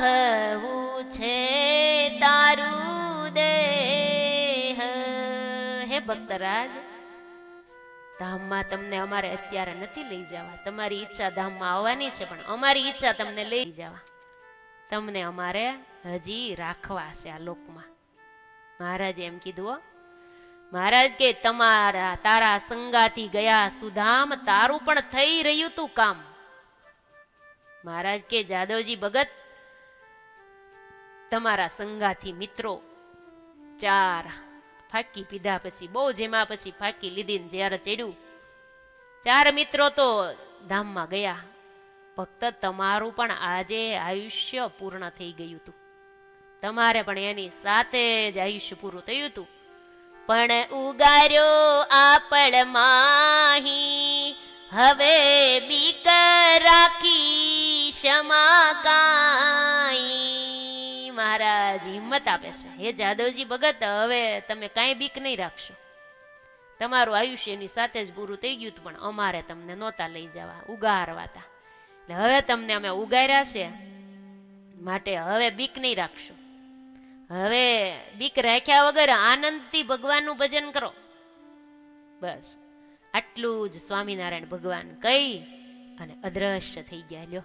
રાખવું છે તારું દેહ. હે ભક્તરાજ, ધામમાં તમને અમારે અત્યારે નથી લઈ જવા. તમારી ઈચ્છા ધામમાં આવવાની છે, પણ અમારી ઈચ્છા તમને લઈ જવા. તમને અમારે હજી રાખવા છે આ લોકમાં. મહારાજે એમ કીધું મહારાજ કે તમારા, તારા સંગાથી ગયા સુધામ તારું પણ થઈ રહ્યું તું કામ. મહારાજ કે જાદવજી ભગત તમારા સંગાથી મિત્રો ચાર ફાકી પીધા પછી, બહુ જેમાં પછી ફાકી લીધી ને જ્યારે ચડ્યું, ચાર મિત્રો તો ધામમાં ગયા. ફક્ત તમારું પણ આજે આયુષ્ય પૂર્ણ થઈ ગયું હતું. તમારે પણ એની સાથે જ આયુષ્ય પૂરું થયું હતું. પણ ઉગાર્યો આપણ માહી, હવે બીક રાખી ક્ષમા કાંઈ મહારાજ હિંમત આપે છે. હે જાદવજી ભગત, હવે તમે કાંઈ બીક નહીં રાખશો. તમારું આયુષ્યની સાથે જ પૂરું થઈ ગયું પણ અમારે તમને નહોતા લઈ જવા, ઉગારવાતા. એટલે હવે તમને અમે ઉગાર્યા છે, માટે હવે બીક નહીં રાખશો. હવે બીક રાખ્યા વગર આનંદથી ભગવાનનું ભજન કરો. બસ. આટલું જ સ્વામિનારાયણ ભગવાન કહી અને અદ્રશ્ય થઈ ગયા લ્યો.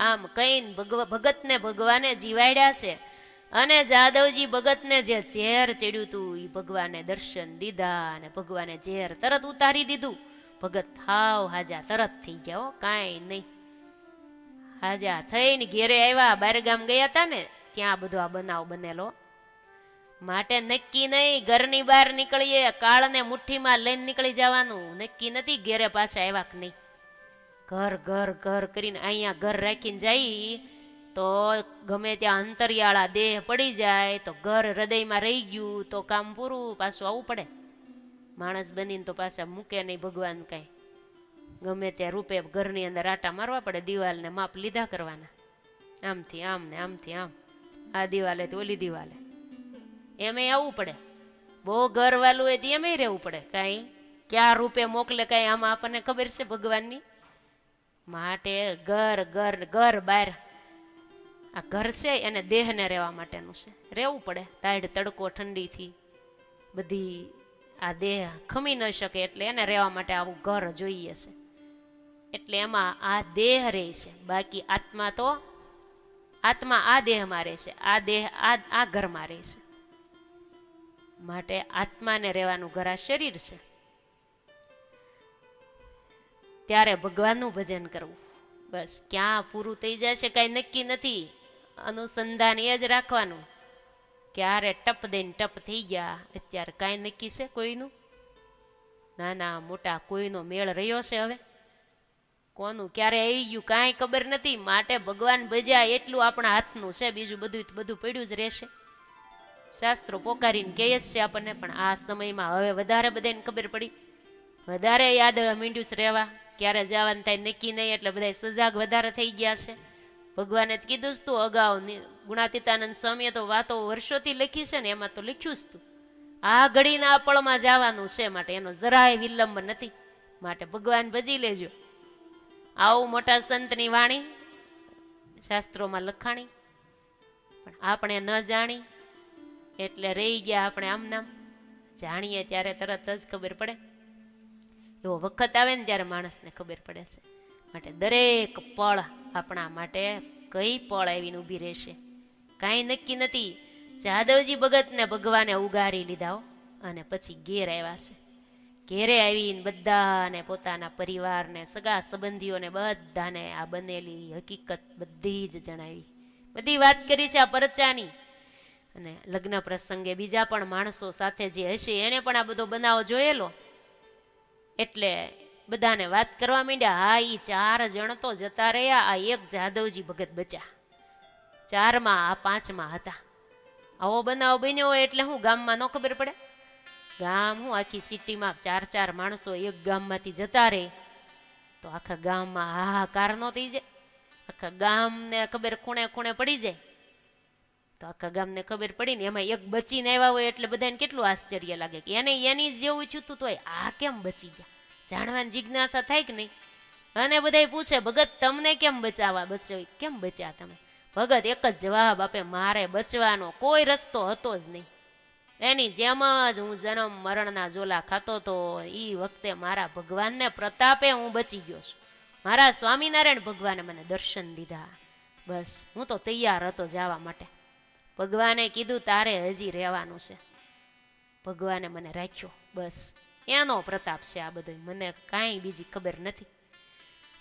આમ કહીને ભગવ, ભગતને ભગવાને જીવાડ્યા છે. અને જાદવજી ભગતને જે ઝેર ચડ્યું હતું એ ભગવાને દર્શન દીધા અને ભગવાને ઝેર તરત ઉતારી દીધું. ભગત હાવ હાજા, તરત થઈ ગયા હો, કાંઈ નહીં. હાજા, થઈને ઘેરે આવ્યા, બારગામ ગયા હતા ને, ત્યાં બધો આ બનાવ બનેલો. માટે નક્કી નહીં, ઘરની બહાર નીકળીએ, કાળને મુઠ્ઠીમાં લઈને નીકળી જવાનું. નક્કી નથી, ઘેરે પાછા આવ્યા કે નહીં. ઘર ઘર ઘર કરીને અહીંયા ઘર રાખીને જઈ તો ગમે ત્યાં અંતરિયાળા દેહ પડી જાય, તો ઘર હૃદયમાં રહી ગયું, તો કામ પૂરું, પાછું આવવું પડે. માણસ બનીને તો પાછા મૂકે નહીં ભગવાન કાંઈ. ગમે ત્યાં રૂપે ઘરની અંદર આટા મારવા પડે, દિવાલને માપ લીધા કરવાના. આમથી આમ ને આમથી આમ. આ દિવાલે તો ઓલી દિવાલે. એમે આવવું પડે. બહુ ઘર વાલું હોય તો એમે રહેવું પડે, કાંઈ. ક્યાં રૂપે મોકલે, કાંઈ, આમાં આપણને ખબર છે ભગવાનની? માટે ઘર ઘર ઘર બહાર આ ઘર છે એને દેહને રહેવા માટેનું છે. રહેવું પડે. તાડ તડકો ઠંડીથી બધી આ દેહ ખમી ન શકે એટલે એને રહેવા માટે આવું ઘર જોઈએ છે. એટલે એમાં આ દેહ રહે છે. બાકી આત્મા તો આત્મા આ દેહમાં રહે છે. આ દેહ આ આ ઘરમાં રહે છે. માટે આત્માને રહેવાનું ઘર આ શરીર છે. ત્યારે ભગવાનનું ભજન કરવું. બસ, ક્યાં પૂરું થઈ જશે કાંઈ નક્કી નથી. અનુસંધાન એ જ રાખવાનું. ક્યારે ટપ દઈને ટપ થઈ ગયા, અત્યારે કાંઈ નક્કી છે કોઈનું? નાના મોટા કોઈનો મેળ રહ્યો છે હવે? કોનું, ક્યારે આવી ગયું, કાંઈ ખબર નથી. માટે ભગવાન ભજ્યા એટલું આપણા હાથનું છે, બીજું બધું બધું પડ્યું જ રહેશે. શાસ્ત્રો પોકારીને કહે જ છે આપણને, પણ આ સમયમાં હવે વધારે બધાને ખબર પડી. વધારે યાદ મીંડ્યું રહેવા. ક્યારે જવાનું થાય નક્કી નહીં, એટલે બધા સજાગ વધારે થઈ ગયા છે. ભગવાને કીધું જ તું અગાઉ ગુણાતીતાનંદ સ્વામીએ તો વાતો વર્ષોથી લખી છે ને, એમાં તો લખ્યું જ તું. આ ઘડીના પળમાં જવાનું છે માટે, એનો જરાય વિલંબ નથી. માટે ભગવાન ભજી લેજો. આવું મોટા સંતની વાણી, શાસ્ત્રોમાં લખાણી, પણ આપણે ન જાણી, એટલે રહી ગયા આપણે આમ નામ જાણીએ ત્યારે તરત જ ખબર પડે. એવો વખત આવે ને ત્યારે માણસને ખબર પડે છે. માટે દરેક પળ આપણા માટે કઈ પળ આવીને ઊભી રહેશે? કાંઈ નક્કી નથી. જાદવજી ભગતને ભગવાને ઉગારી લીધા અને પછી ઘેર આવ્યા છે. ઘેરે આવીને બધાને પોતાના પરિવારને, સગા સંબંધીઓને બધાને આ બનેલી હકીકત બધી જ જણાવી. બધી વાત કરી છે આ પરચાની. અને લગ્ન પ્રસંગે બીજા પણ માણસો સાથે જે હશે એને પણ આ બધો બનાવ જોયેલો. એટલે બધાને વાત કરવા માંડ્યા, હા એ ચાર જણ તો જતા રહ્યા, આ એક જાદવજી ભગત બચ્યા. ચારમાં, આ પાંચમાં હતા. આવો બનાવ બન્યો હોય એટલે હું ગામમાં ન ખબર પડે. ગામ હું આખી સિટીમાં ચાર ચાર માણસો એક ગામમાંથી જતા રહે તો આખા ગામમાં હાહાકાર ન થઈ જાય. આખા ગામને ખબર ખૂણે ખૂણે પડી જાય. તો આખા ગામને ખબર પડી ને એમાં એક બચીને આવ્યા હોય એટલે બધાને કેટલું આશ્ચર્ય લાગે કે એને એની જેવું ઈચ્છું તોય આ કેમ બચી ગયા? જાણવાની જિજ્ઞાસા થાય કે નહીં? અને બધાય પૂછે, ભગત, તમને કેમ બચાવવા બચ્યો? કેમ બચ્યા તમે? ભગત એક જ જવાબ આપે, મારે બચવાનો કોઈ રસ્તો હતો જ નહીં. એની જેમ જ હું જન્મ મરણના જોલા ખાતો તો એ વખતે મારા ભગવાનને પ્રતાપે હું બચી ગયો છું. મારા સ્વામિનારાયણ ભગવાને મને દર્શન દીધા. બસ, હું તો તૈયાર હતો જવા માટે. ભગવાને કીધું, તારે હજી રહેવાનું છે. ભગવાને મને રાખ્યો, બસ. એનો પ્રતાપ છે આ બધો મને કાંઈ બીજી ખબર નથી.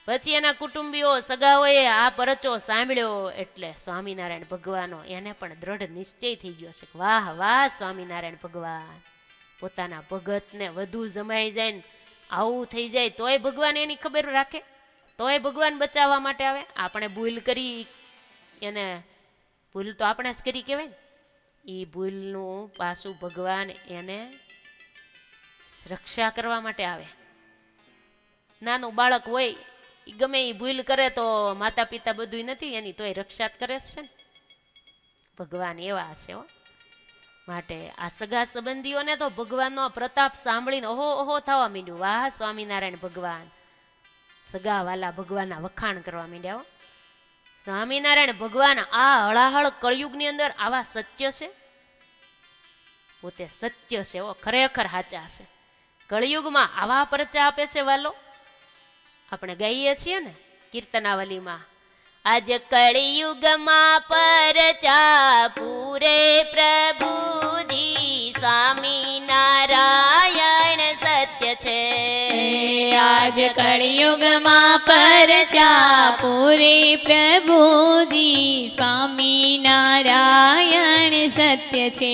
પછી એના કુટુંબીઓ સગાઓએ આ પરચો સાંભળ્યો એટલે સ્વામિનારાયણ ભગવાનો એને પણ દ્રઢ નિશ્ચય થઈ ગયો છે વાહ વાહ, સ્વામિનારાયણ ભગવાન. પોતાના ભગતને વધુ જમાઈ જાય ને આવું થઈ જાય, તોય ભગવાન એની ખબર રાખે. તોય ભગવાન બચાવવા માટે આવે. આપણે ભૂલ કરી એને ભૂલ તો આપણે જ કરી કહેવાય ને. એ ભૂલનું પાછું ભગવાન એને રક્ષા કરવા માટે આવે. નાનું બાળક હોય એ ગમે એ ભૂલ કરે તો માતા પિતા બધું નથી, એની તોય રક્ષા જ કરે છે ને. ભગવાન એવા છે હો. માટે આ સગા સંબંધીઓને તો ભગવાનનો પ્રતાપ સાંભળીને ઓહો ઓહો થવા માંડ્યું. વાહ, સ્વામિનારાયણ ભગવાન. સગા વાલા ભગવાનના વખાણ કરવા માંડ્યા હો. સ્વામિનારાયણ ભગવાન આ હળાહળ કળયુગની અંદર આવા સત્ય છે? પોતે સત્ય છે ઓ ખરેખર સાચા છે. કળિયુગમાં આવા પરચા આપે છે વાલો? આપણે ગાઈએ છીએ ને કીર્તનાવલીમાં, આજે કળિયુગમાં પરચા પૂરે પ્રભુજી સ્વામી નારાયણ આજ કળિયુગમાં પરચા પૂરે પ્રભુજી સ્વામી નારાયણ સત્ય છે.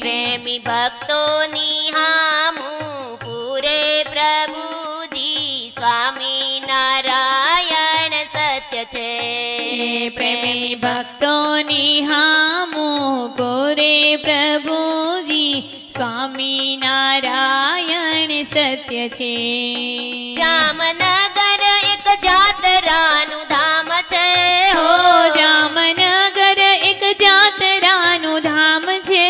પ્રેમી ભક્તોની હામું પૂરે પ્રભુજી સ્વામી નારાયણ સત્ય છે. પ્રેમી ભક્તોની હામું પૂરે પ્રભુજી સ્વામી નારાયણ સત્ય છે. જામનગર એક જાતરાનું ધામ છે. હો જામનગર એક જાતરાનું ધામ છે.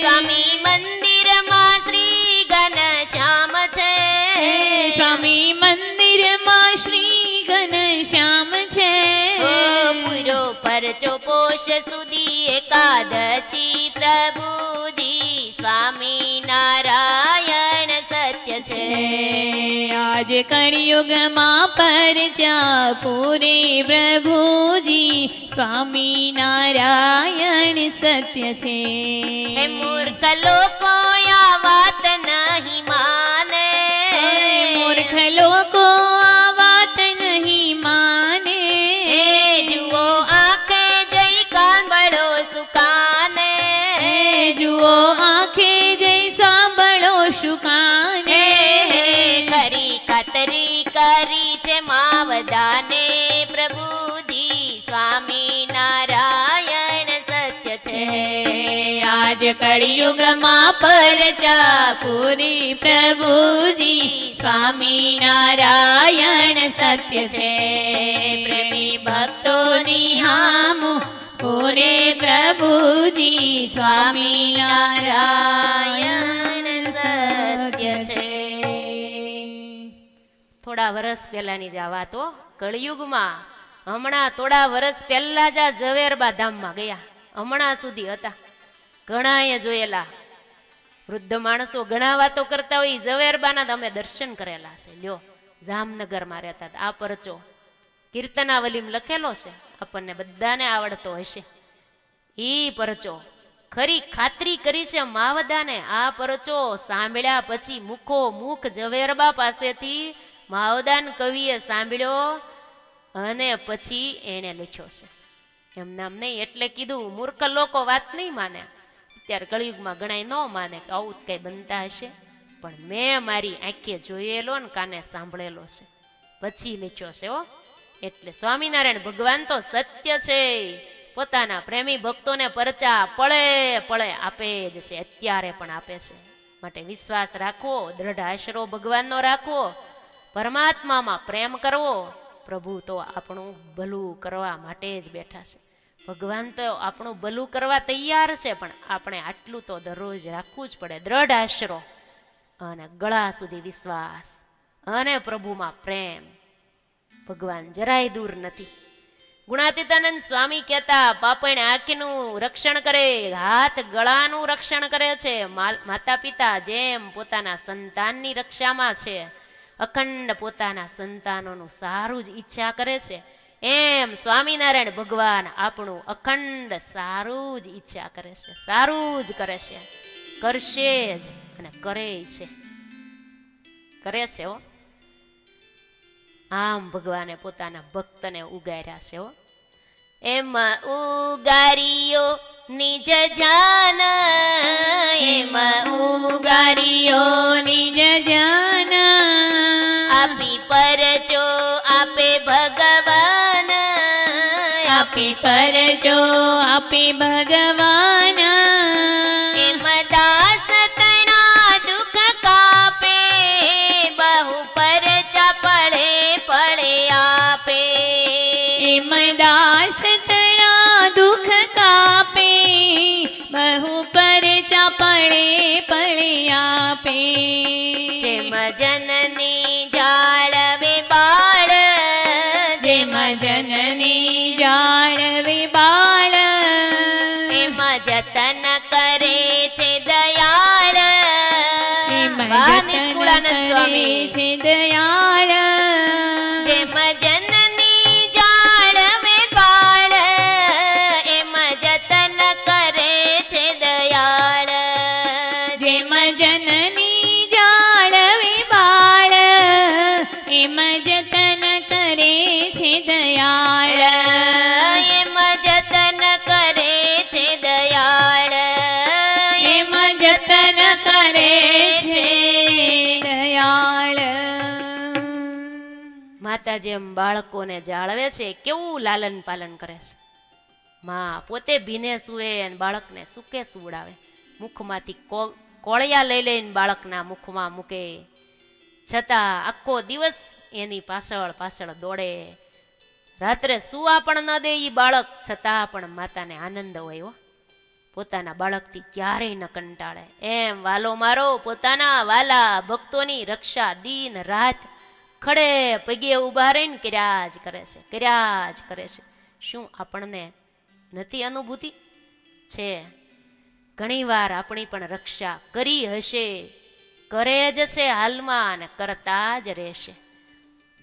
સ્વામી મંદિરમાં શ્રી ઘનશ્યામ છે. સ્વામી મંદિરમાં શ્રી ઘનશ્યામ છે. પૂરો પરચો પોષ સુધી એકાદશી પ્રભુજી સ્વામી નારાયણ સત્ય છે. આજ કળિયુગમાં પરચા પૂરે પ્રભુજી સ્વામી નારાયણ સત્ય છે. મૂર્ખ લોકો આજ કળિયુગમાં પરચા પૂરી પ્રભુજી સ્વામી નારાયણ સત્ય છે. પ્રેમી ભક્તોની હામું પૂરે પ્રભુજી સ્વામી નારાયણ સત્ય છે. થોડા વર્ષ પહેલાની જ આ વાતો કળિયુગમાં હમણાં થોડા વર્ષ પહેલા જ આ ઝવેરબા ધામમાં ગયા. હમણાં સુધી હતા. ઘણાએ જોયેલા. વૃદ્ધ માણસો ઘણા વાતો કરતા હોય, ઝવેરબાના અમે દર્શન કરેલા છે. લ્યો, જામનગરમાં રહેતા આ પરચો કીર્તનાવલીમ લખેલો છે. આપણને બધાને આવડતો હશે. ઈ પરચો ખરી ખાતરી કરી છે માવદાને આ પરચો સાંભળ્યા પછી મુખો મુખ ઝવેરબા પાસેથી માવદાન કવિએ સાંભળ્યો અને પછી એણે લખ્યો છે. એમ નામ નહીં, એટલે કીધું, મૂર્ખ લોકો વાત નહીં માને. અત્યારે કળિયુગમાં ગણાય ન માને કે આવું કંઈ બનતા હશે. પણ મેં મારી આંખે જોયેલો ને કાને સાંભળેલો છે. પછી લીચો છે હો. એટલે સ્વામિનારાયણ ભગવાન તો સત્ય છે. પોતાના પ્રેમી ભક્તોને પરચા પળે પળે આપે જ છે. અત્યારે પણ આપે છે. માટે વિશ્વાસ રાખવો, દ્રઢ આશરો ભગવાનનો રાખવો, પરમાત્મામાં પ્રેમ કરવો, પ્રભુ તો આપણું ભલું કરવા માટે જ બેઠા છે. ભગવાન તો આપણું ભલું કરવા તૈયાર છે, પણ આપણે આટલું તો દરરોજ રાખવું જ પડે. દ્રઢ આશરો અને ગળા સુધી વિશ્વાસ અને પ્રભુમાં પ્રેમ. ભગવાન જરાય દૂર નથી. ગુણાતીતાનંદ સ્વામી કહેતા પાપણ આંખનું રક્ષણ કરે, હાથ ગળાનું રક્ષણ કરે છે. માતા પિતા જેમ પોતાના સંતાનની રક્ષામાં છે, અખંડ પોતાના સંતાનોનું સારું જ ઈચ્છા કરે છે. એમ સ્વામિનારાયણ ભગવાન આપણું અખંડ સારું જ ઈચ્છા કરે છે, સારું જ કરે છે, કરશે જ અને કરે છે. કરે છે હો. આમ ભગવાને પોતાના ભક્તને ઉગાર્યા છે હો. એમાં ઉગારીયો નિજ જાન, એમાં ઉગારીઓ નિજ જાન. આપી પરચો આપે પરજો આપે ભગવાન. દાસ તણા દુઃખ કાપે બહુ પરચા પડે પડે આપે. દાસ તણા દુઃખ કાપે બહુ પરચા પડે પડે આપે. જેમ જનની છે દયાળ. નિષ્કુળાનંદ સ્વામી. છે દયાળ. માતા જેમ બાળકોને જાળવે છે, કેવું લાલન પાલન કરે છે? માં પોતે ભીને સૂવે અને બાળકને સુકે સુવડાવે. મુખમાંથી કોળિયા લઈ લઈને બાળકના મુખમાં મૂકે. છતાં આખો દિવસ એની પાછળ પાછળ દોડે. રાત્રે સુવા પણ ન દે એ બાળક, છતાં પણ માતાને આનંદ હોય હો. પોતાના બાળકથી ક્યારેય ન કંટાળે. એમ વાલો મારો પોતાના વાલા ભક્તોની રક્ષા દિન રાત ખડે પગે ઊભા રહીને કર્યા જ કરે છે, કર્યા જ કરે છે. શું આપણને નથી અનુભૂતિ? છે. ઘણીવાર આપણી પણ રક્ષા કરી હશે, કરે જ છે હાલમાં અને કરતા જ રહેશે.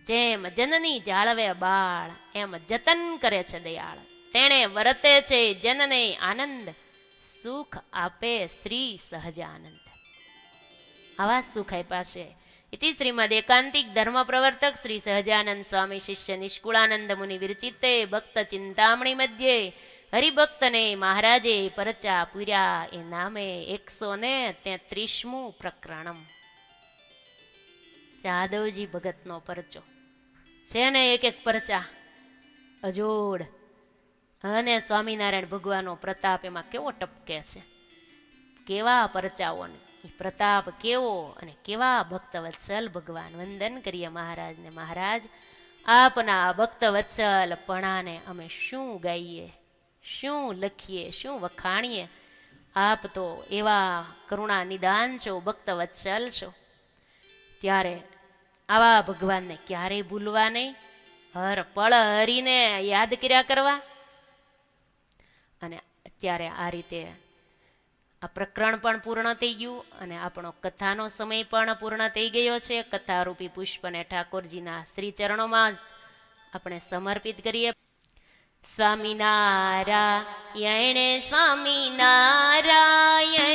જેમ જનની જાળવે બાળ, એમ જતન કરે છે દયાળ. તેણે વરતે છે જનને આનંદ, સુખ આપે શ્રી સહજાનંદ. આવા સુખ આપ્યા છે. ઇતિ श्रीमदेकान्तिक धर्मप्रवर्तक પ્રવર્તક શ્રી સહજાનંદ સ્વામી શિષ્ય નિષ્કુળાનંદ મુનિ વિરચિતે ભક્ત હરિભક્તને મહારાજે પરચા પૂર્યા એ નામે એકસો ને તેત્રીસમું પ્રકરણમ જાદવજી ભગતનો પરચો છે ને એક એક પરચા અજોડ અને સ્વામિનારાયણ ભગવાનનો પ્રતાપ એમાં કેવો ટપકે છે કેવા પરચાઓ ઈ પ્રતાપ કેવો અને કેવા ભક્ત વત્સલ ભગવાન વંદન કરીએ મહારાજને. મહારાજ, આપના આ પણાને અમે શું ગાઈએ, શું લખીએ, શું વખાણીએ? આપ તો એવા કરુણા નિદાન છો ભક્ત વત્સલ છો. ત્યારે આવા ભગવાનને ક્યારેય ભૂલવા નહીં? હર પળ હરીને યાદ કર્યા કરવા? અને અત્યારે આ રીતે આ પ્રકરણ પણ પૂર્ણ થઈ ગયું અને આપણો કથાનો સમય પણ પૂર્ણ થઈ ગયો છે. કથારૂપી પુષ્પને ઠાકોરજીના શ્રી ચરણોમાં આપણે સમર્પિત કરીએ. સ્વામિનારાયણ સ્વામિનારાયણ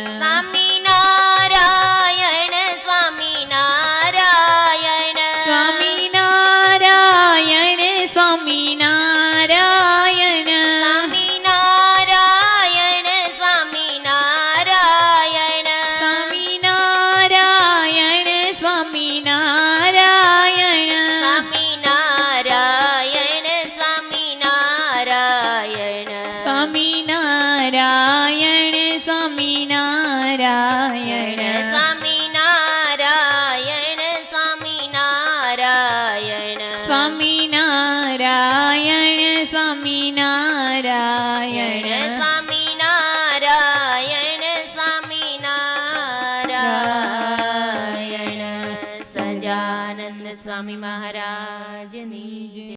સ્વામી મહારાજ